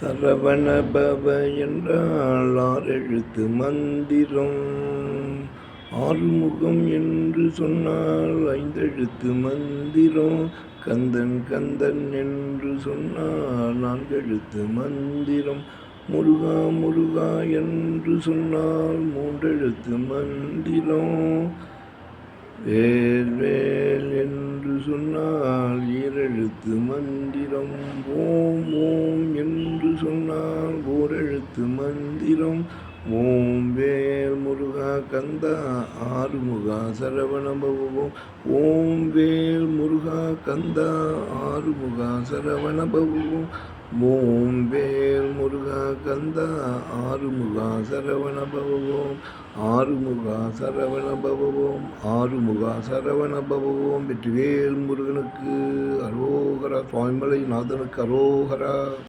சரவண பவ என்றால் ஆறெழுத்து மந்திரம். ஆறுமுகம் என்று சொன்னால் ஐந்தெழுத்து மந்திரம். கந்தன் கந்தன் என்று சொன்னால் நான்கெழுத்து மந்திரம். முருகா முருகா என்று சொன்னால் மூன்றெழுத்து மந்திரம். வேல் வேல் என்று சொன்னால் ஈரெழுத்து மந்திரம். ஓம் ஓம் ஓரெழுத்து மந்திரம். ஓம் வேல் முருகா கந்தா ஆறுமுகா சரவண பவம் ஓம் வேல் முருகா கந்தா ஆறுமுகா சரவண பவம் ஓம் வேல் முருகா கந்தா ஆறுமுகா சரவண பவம் ஆறுமுகா சரவண பவம் ஆறுமுகா சரவண பவம் வெற்றிவேல் முருகனுக்கு அரோகரா சுவாமிமலை நாதனுக்கு அரோகரா.